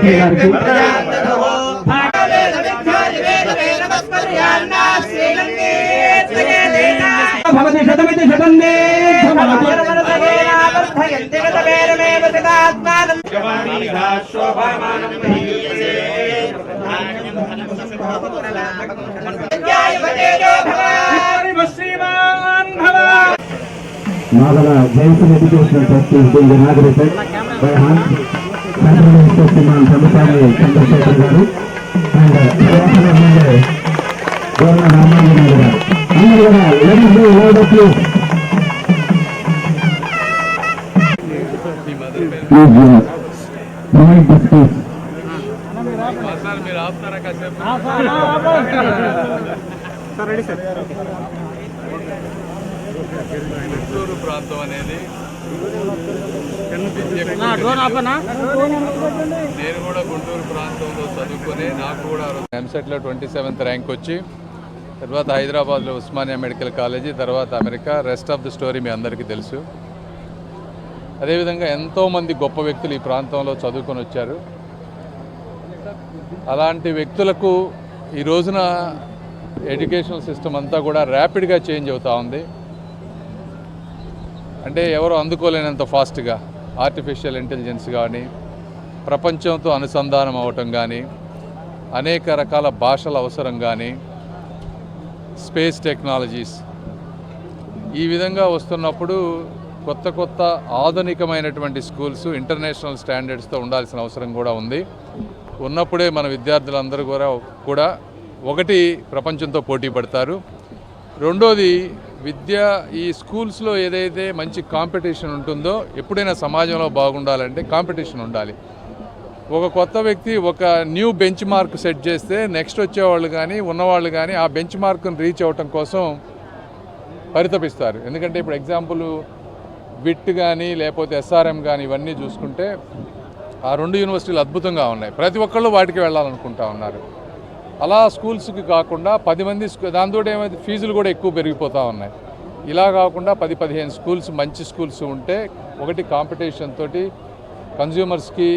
MP గారికి భవతి శతమితి శతందే Nagala Jason Education Trust is being అందరూ కూడా uh, the space. గుంటూరు ప్రాంతం అనేది నేను కూడా గుంటూరు ప్రాంతంలో చదువుకొని నాకు కూడా ఎంసెట్లో ట్వంటీ సెవెంత్ ర్యాంక్ వచ్చి తర్వాత హైదరాబాద్లో ఉస్మానియా మెడికల్ కాలేజీ తర్వాత America rest of the story మీ అందరికీ తెలుసు. అదేవిధంగా ఎంతోమంది గొప్ప వ్యక్తులు ఈ ప్రాంతంలో చదువుకొని వచ్చారు. అలాంటి వ్యక్తులకు ఈ రోజున ఎడ్యుకేషనల్ సిస్టమ్ అంతా కూడా ర్యాపిడ్గా చేంజ్ అవుతూ ఉంది. అంటే ఎవరు అందుకోలేనంత ఫాస్ట్గా ఆర్టిఫిషియల్ ఇంటెలిజెన్స్ కానీ ప్రపంచంతో అనుసంధానం అవటం కానీ అనేక రకాల భాషల అవసరం కానీ స్పేస్ టెక్నాలజీస్. ఈ విధంగా వస్తున్నప్పుడు కొత్త కొత్త ఆధునికమైనటువంటి స్కూల్స్ ఇంటర్నేషనల్ స్టాండర్డ్స్తో ఉండాల్సిన అవసరం కూడా ఉంది. ఉన్నప్పుడే మన విద్యార్థులందరూ కూడా కూడా ఒకటి ప్రపంచంతో పోటీ పడతారు. రెండోది విద్య ఈ స్కూల్స్లో ఏదైతే మంచి కాంపిటీషన్ ఉంటుందో ఎప్పుడైనా సమాజంలో బాగుండాలంటే కాంపిటీషన్ ఉండాలి. ఒక కొత్త వ్యక్తి ఒక న్యూ బెంచ్ మార్క్ సెట్ చేస్తే నెక్స్ట్ వచ్చేవాళ్ళు కానీ ఉన్నవాళ్ళు కానీ ఆ బెంచ్ మార్క్ని రీచ్ అవ్వటం కోసం పరితపిస్తారు. ఎందుకంటే ఇప్పుడు ఎగ్జాంపుల్ విట్ కానీ లేకపోతే ఎస్ఆర్ఎం కానీ ఇవన్నీ చూసుకుంటే ఆ రెండు యూనివర్సిటీలు అద్భుతంగా ఉన్నాయి. ప్రతి ఒక్కళ్ళు వాటికి వెళ్ళాలనుకుంటా ఉన్నారు. అలా స్కూల్స్కి కాకుండా పది మంది దాంతో ఏమైతే ఫీజులు కూడా ఎక్కువ పెరిగిపోతూ ఉన్నాయి. ఇలా కాకుండా పది పదిహేను స్కూల్స్ మంచి స్కూల్స్ ఉంటే ఒకటి కాంపిటీషన్ తోటి కన్జ్యూమర్స్కి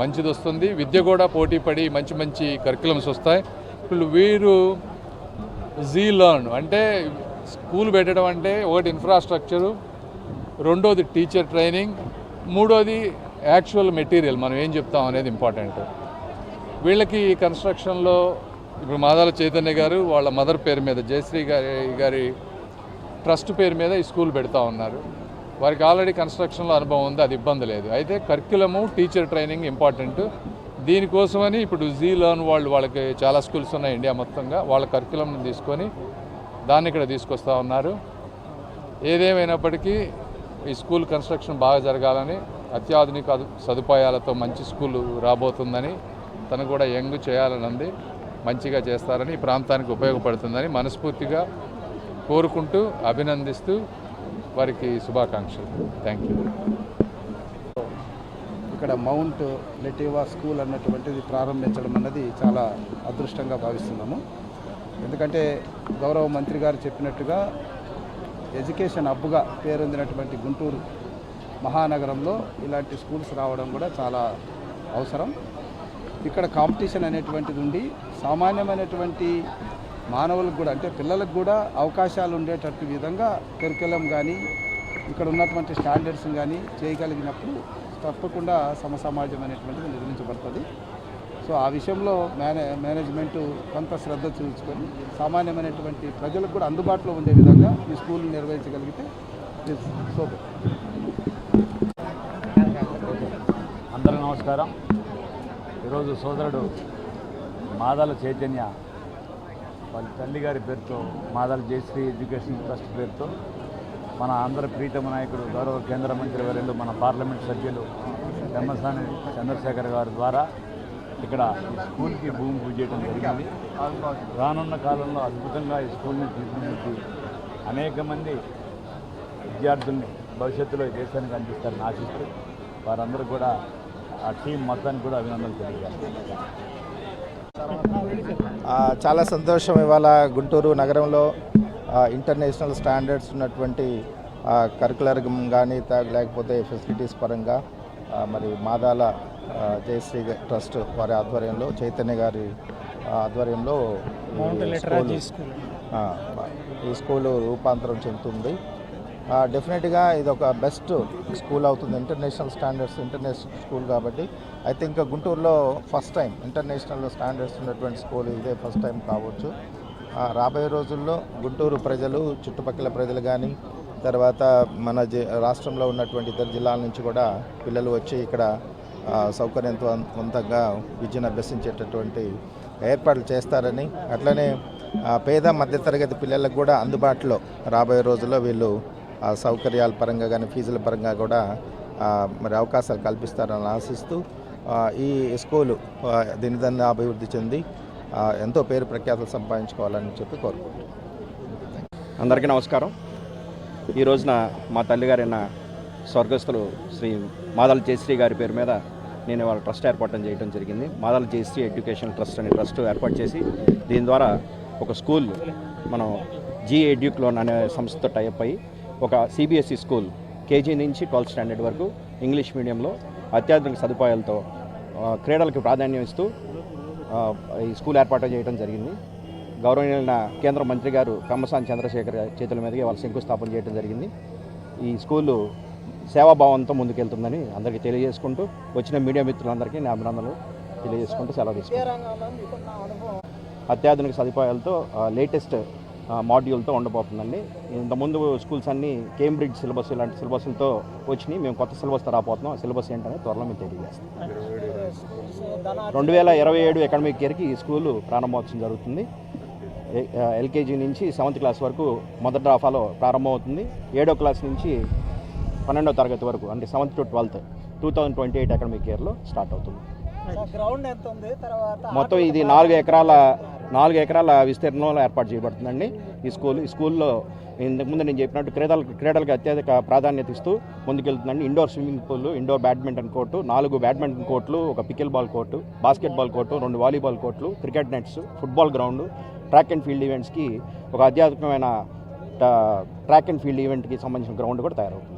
మంచిది వస్తుంది. విద్య కూడా పోటీ పడి మంచి మంచి కరికులమ్స్ వస్తాయి. ఇప్పుడు వీరు జీ లర్న్ అంటే స్కూల్ పెట్టడం అంటే ఒకటి ఇన్ఫ్రాస్ట్రక్చరు రెండోది టీచర్ ట్రైనింగ్ మూడోది యాక్చువల్ మెటీరియల్. మనం ఏం చెప్తాం అనేది ఇంపార్టెంట్. వీళ్ళకి ఈ కన్స్ట్రక్షన్లో ఇప్పుడు మాదాల చైతన్య గారు వాళ్ళ మదర్ పేరు మీద జయశ్రీ గారి గారి ట్రస్ట్ పేరు మీద ఈ స్కూల్ పెడతా ఉన్నారు. వారికి ఆల్రెడీ కన్స్ట్రక్షన్లో అనుభవం ఉంది అది ఇబ్బంది లేదు. అయితే కర్క్యులము టీచర్ ట్రైనింగ్ ఇంపార్టెంట్. దీనికోసమని ఇప్పుడు జీ లర్న్ వాళ్ళు వాళ్ళకి చాలా స్కూల్స్ ఉన్నాయి ఇండియా మొత్తంగా. వాళ్ళ కరిక్యులంని తీసుకొని దాన్ని ఇక్కడ తీసుకొస్తా ఉన్నారు. ఏదేమైనప్పటికీ ఈ స్కూల్ కన్స్ట్రక్షన్ బాగా జరగాలని అత్యాధునిక సదుపాయాలతో మంచి స్కూల్ రాబోతుందని తను కూడా యంగ్ చేయాలని ఉంది మంచిగా చేస్తారని ఈ ప్రాంతానికి ఉపయోగపడుతుందని మనస్ఫూర్తిగా కోరుకుంటూ అభినందిస్తూ వారికి శుభాకాంక్షలు. థ్యాంక్ యూ ఇక్కడ మౌంట్ లెటివా స్కూల్ అన్నటువంటిది ప్రారంభించడం అన్నది చాలా అదృష్టంగా భావిస్తున్నాము. ఎందుకంటే గౌరవ మంత్రి గారు చెప్పినట్టుగా ఎడ్యుకేషన్ హబ్గా పేరొందినటువంటి గుంటూరు మహానగరంలో ఇలాంటి స్కూల్స్ రావడం కూడా చాలా అవసరం. ఇక్కడ కాంపిటీషన్ అనేటువంటిది ఉండి సామాన్యమైనటువంటి మానవులకు కూడా అంటే పిల్లలకు కూడా అవకాశాలు ఉండేటట్టు విధంగా కరికులం కానీ ఇక్కడ ఉన్నటువంటి స్టాండర్డ్స్ కానీ చేయగలిగినప్పుడు తప్పకుండా సమసమాజం అనేటువంటిది నిర్మించబడుతుంది. సో ఆ విషయంలో మేనే మేనేజ్మెంట్ కొంత శ్రద్ధ చూసుకొని సామాన్యమైనటువంటి ప్రజలకు కూడా అందుబాటులో ఉండే విధంగా ఈ స్కూల్ని నిర్వహించగలిగితే సో అందరూ నమస్కారం. ఈరోజు సోదరుడు మాదాల చైతన్య వాళ్ళ తల్లి గారి పేరుతో మాదాల జయశ్రీ ఎడ్యుకేషన్ ట్రస్ట్ పేరుతో మన ఆంధ్ర ప్రీతమ నాయకుడు గౌరవ కేంద్ర మంత్రి వర్యులు మన పార్లమెంట్ సభ్యులు పెమ్మసాని చంద్రశేఖర్ గారి ద్వారా ఇక్కడ ఈ స్కూల్కి భూమి పూజ చేయడం జరిగింది. రానున్న కాలంలో అద్భుతంగా ఈ స్కూల్ని తీర్చిదిద్ది అనేక మంది విద్యార్థుల్ని భవిష్యత్తులో దేశానికి అందిస్తారని ఆశిస్తూ వారందరూ కూడా ఆ టీం మొత్తానికి కూడా అభినందనలు తెలియజేస్తారు చాలా సంతోషం ఇవాళ గుంటూరు నగరంలో ఇంటర్నేషనల్ స్టాండర్డ్స్ ఉన్నటువంటి కరికులర్ కానీ లేకపోతే ఫెసిలిటీస్ పరంగా మరి మాదాల జయశ్రీ ట్రస్ట్ వారి ఆధ్వర్యంలో చైతన్య గారి ఆధ్వర్యంలో ఈ స్కూలు, రూపాంతరం చెందుతుంది. డెఫినెట్గా ఇది ఒక బెస్ట్ స్కూల్ అవుతుంది. ఇంటర్నేషనల్ స్టాండర్డ్స్ ఇంటర్నేషనల్ స్కూల్ కాబట్టి ఐ థింక్ గుంటూరులో ఫస్ట్ టైం ఇంటర్నేషనల్ స్టాండర్డ్స్ ఉన్నటువంటి స్కూల్ ఇదే ఫస్ట్ టైం కావచ్చు. రాబోయే రోజుల్లో గుంటూరు ప్రజలు చుట్టుపక్కల ప్రజలు కానీ తర్వాత మన జి రాష్ట్రంలో ఉన్నటువంటి ఇతర జిల్లాల నుంచి కూడా పిల్లలు వచ్చి ఇక్కడ ఆ, సౌకర్యవంతంగా విద్యను అభ్యసించేటటువంటి ఏర్పాట్లు చేస్తారని అట్లనే పేద మధ్యతరగతి పిల్లలకు కూడా అందుబాటులో రాబోయే రోజుల్లో వీళ్ళు సౌకర్యాల పరంగా కానీ ఫీజుల పరంగా కూడా మరి అవకాశాలు కల్పిస్తారని ఆశిస్తూ ఈ స్కూలు దినదన్న అభివృద్ధి చెంది ఎంతో పేరు ప్రఖ్యాతలు సంపాదించుకోవాలని చెప్పి కోరుకుంటున్నాను అందరికీ నమస్కారం. ఈ రోజున మా తల్లిగారైన స్వర్గస్థులు శ్రీ మాదాల జయశ్రీ గారి పేరు మీద నేను వాళ్ళ ట్రస్ట్ ఏర్పాటు చేయడం జరిగింది. మాదల జయశ్రీ ఎడ్యుకేషన్ ట్రస్ట్ అనే ట్రస్ట్ ఏర్పాటు చేసి దీని ద్వారా ఒక స్కూల్ మనం జీ ఎడ్యుక్లోన్ అనే సంస్థతో టైప్ అయ్యి ఒక సిబిఎస్ఈ స్కూల్ కేజీ నుంచి ట్వెల్త్ స్టాండర్డ్ వరకు ఇంగ్లీష్ మీడియంలో అత్యాధునిక సదుపాయాలతో క్రీడలకు ప్రాధాన్యం ఇస్తూ ఈ స్కూల్ ఏర్పాటు చేయడం జరిగింది. గౌరవనీయులైన కేంద్ర మంత్రి గారు కమ్మసాని చంద్రశేఖర్ చేతుల మీదుగా వాళ్ళ శంకుస్థాపన చేయడం జరిగింది. ఈ స్కూలు సేవాభావంతో ముందుకెళ్తుందని అందరికీ తెలియజేసుకుంటూ వచ్చిన మీడియా మిత్రులందరికీ నా అభినందనలు తెలియజేసుకుంటూ సెలవు తీసుకుంటాను అత్యాధునిక సదుపాయాలతో లేటెస్ట్ మాడ్యూల్తో ఉండబోతుందండి. ఇంతకుముందు స్కూల్స్ అన్నీ కేంబ్రిడ్జ్ సిలబస్ ఇలాంటి సిలబస్లతో వచ్చినాయి. మేము కొత్త సిలబస్తో రాబోతున్నాం సిలబస్ ఏంటనే త్వరలో మేము తెలియజేస్తాం. రెండు వేల ఇరవై ఏడు అకాడమిక్ ఇయర్కి ఈ స్కూలు ప్రారంభోత్సవం జరుగుతుంది. ఎల్కేజీ నుంచి సెవెంత్ క్లాస్ వరకు మొదటి డ్రాఫాలో ప్రారంభమవుతుంది. ఏడో క్లాస్ నుంచి పన్నెండో తరగతి వరకు అంటే seventh to twelfth two thousand twenty eight academic ఇయర్లో స్టార్ట్ అవుతుంది. గ్రౌండ్ ఎంత ఉంది? తర్వాత మొత్తం ఇది నాలుగు ఎకరాల నాలుగు ఎకరాల విస్తీర్ణంలో ఏర్పాటు చేయబడుతుందండి. ఈ స్కూల్ ఈ స్కూల్లో ఇంతకుముందు నేను చెప్పినట్టు క్రీడలకు క్రీడలకు అత్యధిక ప్రాధాన్యత ఇస్తూ ముందుకెళ్తుందండి. Indoor swimming pool indoor badminton court నాలుగు బ్యాడ్మింటన్ కోర్టులు ఒక pickleball court basketball court రెండు వాలీబాల్ కోర్టులు cricket nets football ground track and field ఈవెంట్స్కి ఒక అత్యాధునికమైన ట్రాక్ అండ్ ఫీల్డ్ ఈవెంట్కి సంబంధించిన గ్రౌండ్ కూడా తయారవుతుంది.